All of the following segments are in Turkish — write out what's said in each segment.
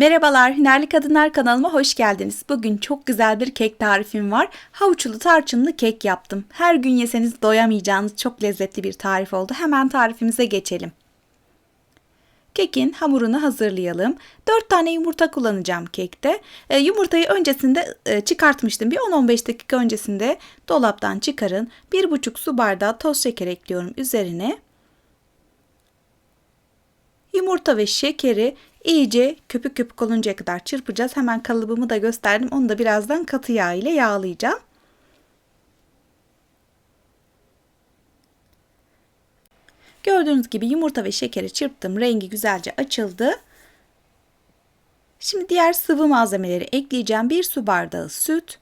Merhabalar, Hünerli Kadınlar kanalıma hoş geldiniz. Bugün çok güzel bir kek tarifim var. Havuçlu tarçınlı kek yaptım. Her gün yeseniz doyamayacağınız çok lezzetli bir tarif oldu. Hemen tarifimize geçelim. Kekin hamurunu hazırlayalım. 4 tane yumurta kullanacağım kekte. E, yumurtayı öncesinde e, çıkartmıştım. Bir 10-15 dakika öncesinde dolaptan çıkarın. 1,5 su bardağı toz şeker ekliyorum üzerine. Yumurta ve şekeri iyice köpük köpük oluncaya kadar çırpacağız. Hemen kalıbımı da gösterdim. Onu da birazdan katı yağ ile yağlayacağım. Gördüğünüz gibi yumurta ve şekeri çırptım. Rengi güzelce açıldı. Şimdi diğer sıvı malzemeleri ekleyeceğim. Bir su bardağı süt.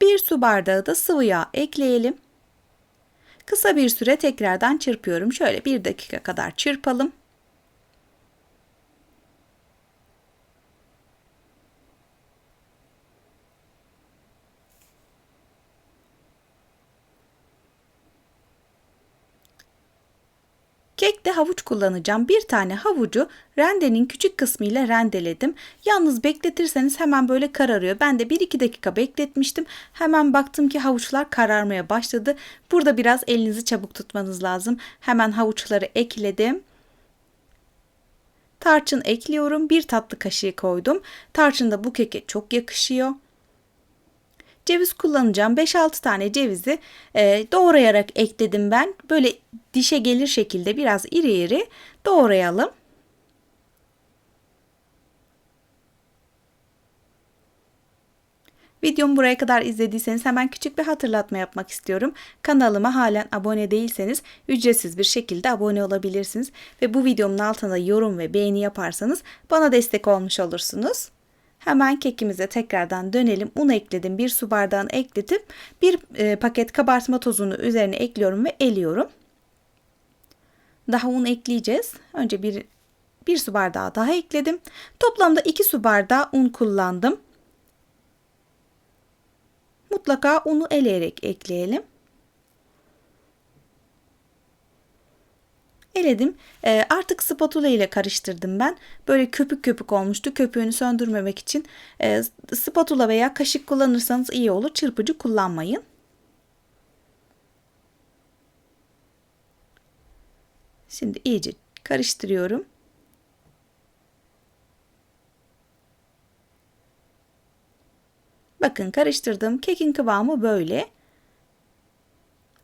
Bir su bardağı da sıvı yağ ekleyelim. Kısa bir süre tekrardan çırpıyorum. Şöyle bir dakika kadar çırpalım. Kekte havuç kullanacağım. Bir tane havucu rendenin küçük kısmı ile rendeledim. Yalnız bekletirseniz hemen böyle kararıyor. Ben de 1-2 dakika bekletmiştim. Hemen baktım ki havuçlar kararmaya başladı. Burada biraz elinizi çabuk tutmanız lazım. Hemen havuçları ekledim. Tarçın ekliyorum. Bir tatlı kaşığı koydum. Tarçın da bu keke çok yakışıyor. Ceviz kullanacağım. 5-6 tane cevizi e, doğrayarak ekledim ben. Böyle dişe gelir şekilde biraz iri iri doğrayalım. Videomu buraya kadar izlediyseniz hemen küçük bir hatırlatma yapmak istiyorum. Kanalıma halen abone değilseniz ücretsiz bir şekilde abone olabilirsiniz. Ve bu videomun altına yorum ve beğeni yaparsanız bana destek olmuş olursunuz. Hemen kekimize tekrardan dönelim. Un ekledim. Bir su bardağını ekledim. Bir e, paket kabartma tozunu üzerine ekliyorum ve eliyorum. Daha un ekleyeceğiz. Önce bir, bir su bardağı daha ekledim. Toplamda 2 su bardağı un kullandım. Mutlaka unu eleyerek ekleyelim. Eledim. E, artık spatula ile karıştırdım ben. Böyle köpük köpük olmuştu. Köpüğünü söndürmemek için e, spatula veya kaşık kullanırsanız iyi olur. Çırpıcı kullanmayın. Şimdi iyice karıştırıyorum. Bakın karıştırdım. Kekin kıvamı böyle.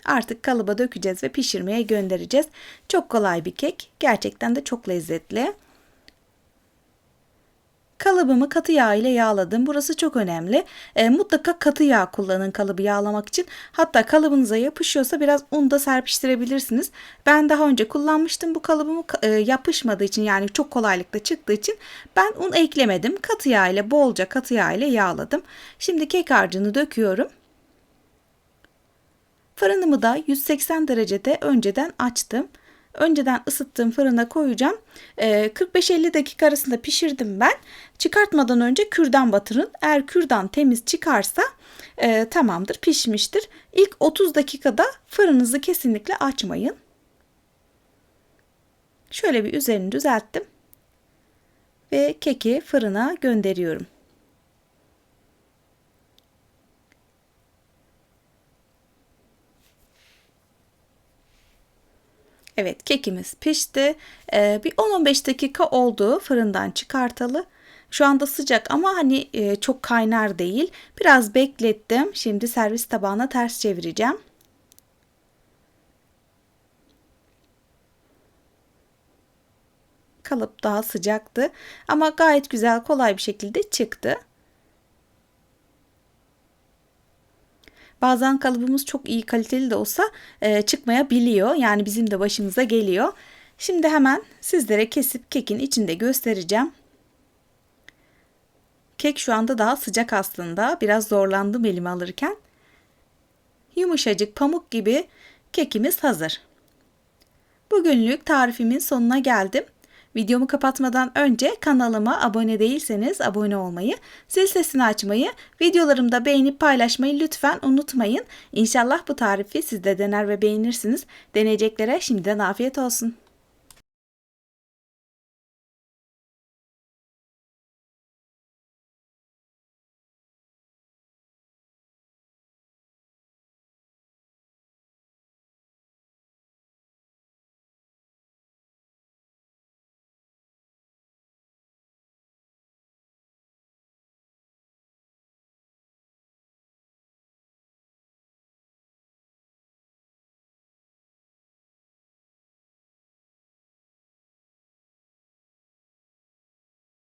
Artık kalıba dökeceğiz ve pişirmeye göndereceğiz. Çok kolay bir kek. Gerçekten de çok lezzetli. Kalıbımı katı yağ ile yağladım. Burası çok önemli. E, mutlaka katı yağ kullanın kalıbı yağlamak için. Hatta kalıbınıza yapışıyorsa biraz un da serpiştirebilirsiniz. Ben daha önce kullanmıştım bu kalıbımı e, yapışmadığı için yani çok kolaylıkla çıktığı için ben un eklemedim. Katı yağ ile bolca katı yağ ile yağladım. Şimdi kek harcını döküyorum. Fırınımı da 180 derecede önceden açtım. Önceden ısıttığım fırına koyacağım. 45-50 ee, dakika arasında pişirdim ben. Çıkartmadan önce kürdan batırın. Eğer kürdan temiz çıkarsa e, tamamdır pişmiştir. İlk 30 dakikada fırınızı kesinlikle açmayın. Şöyle bir üzerini düzelttim. Ve keki fırına gönderiyorum. Evet kekimiz pişti. Ee, bir 10-15 dakika oldu fırından çıkartalı. Şu anda sıcak ama hani e, çok kaynar değil. Biraz beklettim. Şimdi servis tabağına ters çevireceğim. Kalıp daha sıcaktı ama gayet güzel kolay bir şekilde çıktı. Bazen kalıbımız çok iyi kaliteli de olsa e, çıkmayabiliyor. Yani bizim de başımıza geliyor. Şimdi hemen sizlere kesip kekin içinde göstereceğim. Kek şu anda daha sıcak aslında. Biraz zorlandım elime alırken. Yumuşacık pamuk gibi kekimiz hazır. Bugünlük tarifimin sonuna geldim. Videomu kapatmadan önce kanalıma abone değilseniz abone olmayı, zil sesini açmayı, videolarımda beğenip paylaşmayı lütfen unutmayın. İnşallah bu tarifi siz de dener ve beğenirsiniz. Deneyeceklere şimdiden afiyet olsun.